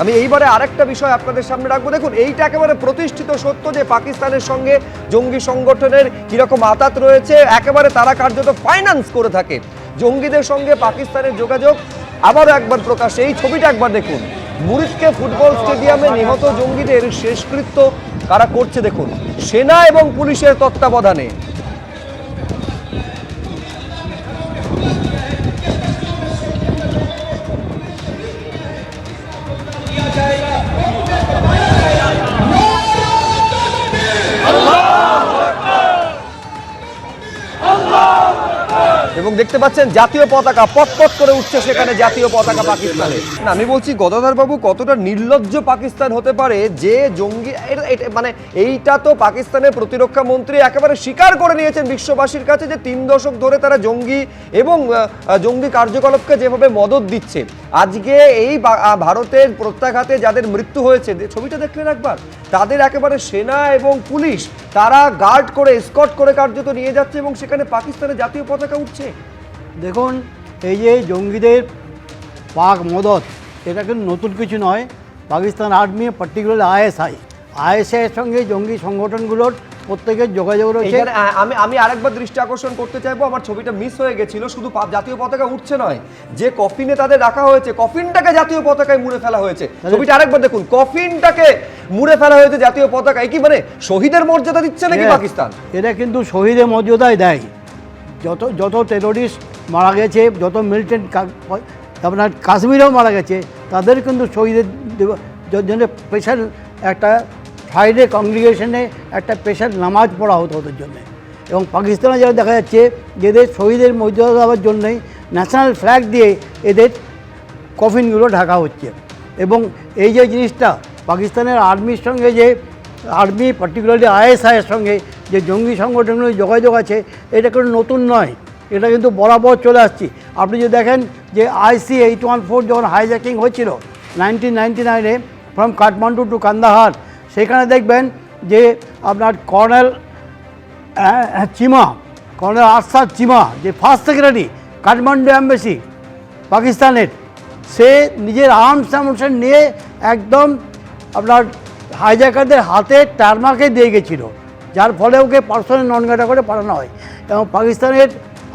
আমি এইবারে আরেকটা বিষয় আপনাদের সামনে রাখব। দেখুন, এইটা একেবারে প্রতিষ্ঠিত সত্য যে পাকিস্তানের সঙ্গে জঙ্গি সংগঠনের কীরকম আতাত রয়েছে। একেবারে তারা কার্যত ফাইন্যান্স করে থাকে। জঙ্গিদের সঙ্গে পাকিস্তানের যোগাযোগ আবারও একবার প্রকাশ। এই ছবিটা একবার দেখুন। মুরিদকে ফুটবল স্টেডিয়ামে নিহত জঙ্গিদের শেষকৃত্য কারা করছে দেখুন। সেনা এবং পুলিশের তত্ত্বাবধানে। এবং দেখতে পাচ্ছেন জাতীয় পতাকা পটপট করে উঠছে সেখানে জাতীয় পতাকা পাকিস্তানে না, আমি বলছি গদাধর বাবু কতটা নির্লজ্জ পাকিস্তান হতে পারে যে জঙ্গি মানে এইটা তো পাকিস্তানের প্রতিরক্ষা মন্ত্রী একেবারে স্বীকার করে নিয়েছেন বিশ্ববাসীর কাছে যে তিন দশক ধরে তারা জঙ্গি এবং জঙ্গি কার্যকলাপকে যেভাবে মদত দিচ্ছে। আজকে এই ভারতের প্রত্যাঘাতে যাদের মৃত্যু হয়েছে ছবিটা দেখলেন একবার? তাদের একেবারে সেনা এবং পুলিশ, তারা গার্ড করে স্কট করে কার্যত নিয়ে যাচ্ছে এবং সেখানে পাকিস্তানের জাতীয় পতাকা উঠছে। দেখুন, এই যে জঙ্গিদের পাক মদত, এটা কিন্তু নতুন কিছু নয়। Pakistan army particular ISI ISI সঙ্গে জঙ্গি সংগঠনগুলোর প্রত্যেকের যোগাযোগ রয়েছে। আমি আমি আরেকবার দৃষ্টি আকর্ষণ করতে চাইব আমার ছবিটা মিস হয়ে গেছিল শুধু জাতীয় পতাকা উঠছে নয় যে কফিনে তাদের রাখা হয়েছে কফিনটাকে জাতীয় পতাকায় মুড়ে ফেলা হয়েছে। ছবিটা আরেকবার দেখুন কফিনটাকে মুড়ে ফেলা হয়েছে জাতীয় পতাকা এই কি মানে শহীদের মর্যাদা দিচ্ছে নাকি পাকিস্তান? এটা কিন্তু শহীদের মর্যাদায় দেয়। যত যত টেরোরিস্ট মারা গেছে যত মিলিটেন্ট আপনার কাশ্মীরেও মারা গেছে তাদের কিন্তু শহীদের জন্য স্পেশাল একটা ফ্রাইডে কংগ্রিগেশনে একটা পেশার নামাজ পড়া হতো ওদের জন্যে। এবং পাকিস্তানে যেটা দেখা যাচ্ছে যে এদের শহীদের মর্যাদা দেওয়ার জন্যই ন্যাশনাল ফ্ল্যাগ দিয়ে এদের কফিনগুলো ঢাকা হচ্ছে। এবং এই যে জিনিসটা, পাকিস্তানের আর্মির সঙ্গে যে আর্মি পার্টিকুলারলি আইএসআইয়ের সঙ্গে যে জঙ্গি সংগঠনগুলো যোগাযোগ আছে, এটা কোনো নতুন নয়। এটা কিন্তু বরাবর চলে আসছি। আপনি যদি দেখেন যে আইসি এইট ওয়ান ফোর যখন হাইজ্যাকিং হচ্ছিল নাইনটিন নাইনটি নাইনে ফ্রম কাঠমান্ডু টু কান্দাহার সেখানে দেখবেন যে আপনার কর্নেল হ্যাঁ, চিমা কর্নেল আরসাদ চিমা যে ফার্স্ট সেক্রেটারি কাঠমান্ডু অ্যাম্বাসি পাকিস্তানের সে নিজের আর্মস অ্যামুনেশন নিয়ে একদম আপনার হাইজ্যাকারদের হাতে টারমাকে দিয়ে গেছিল যার ফলে ওকে পার্সোনাল নন গাটা করে পাঠানো হয়। এবং পাকিস্তানের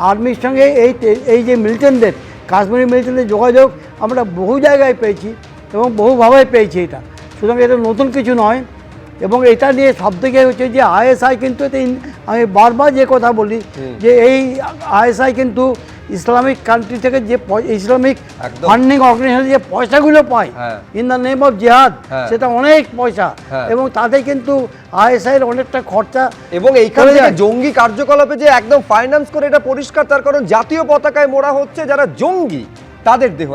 আর্মির সঙ্গে এই এই যে মিলিটেন্টদের কাশ্মীরি মিলিটেন্টদের যোগাযোগ আমরা বহু জায়গায় পেয়েছি এবং বহুভাবে পেয়েছি এটা। সুতরাং এটা নতুন কিছু নয় এবং এটা নিয়ে সব থেকে হচ্ছে যে আইএসআই কিন্তু আমি বারবার যে কথা বলি যে এই আইএসআই কিন্তু ইসলামিক কান্ট্রি থেকে যে ইসলামিক। ফান্ডিং অর্গানাইজেশন যে পয়সাগুলো পায়। ইন দ্য নেম অফ জেহাদ। সেটা অনেক পয়সা হ্যাঁ। এবং তাদের কিন্তু আইএসআই এর অনেকটা খরচা এবং এইখানে জঙ্গি কার্যকলাপে যে একদম ফাইন্যান্স করে এটা পরিষ্কার তার কারণ জাতীয় পতাকায় মোড়া হচ্ছে যারা জঙ্গি তাদের দেহ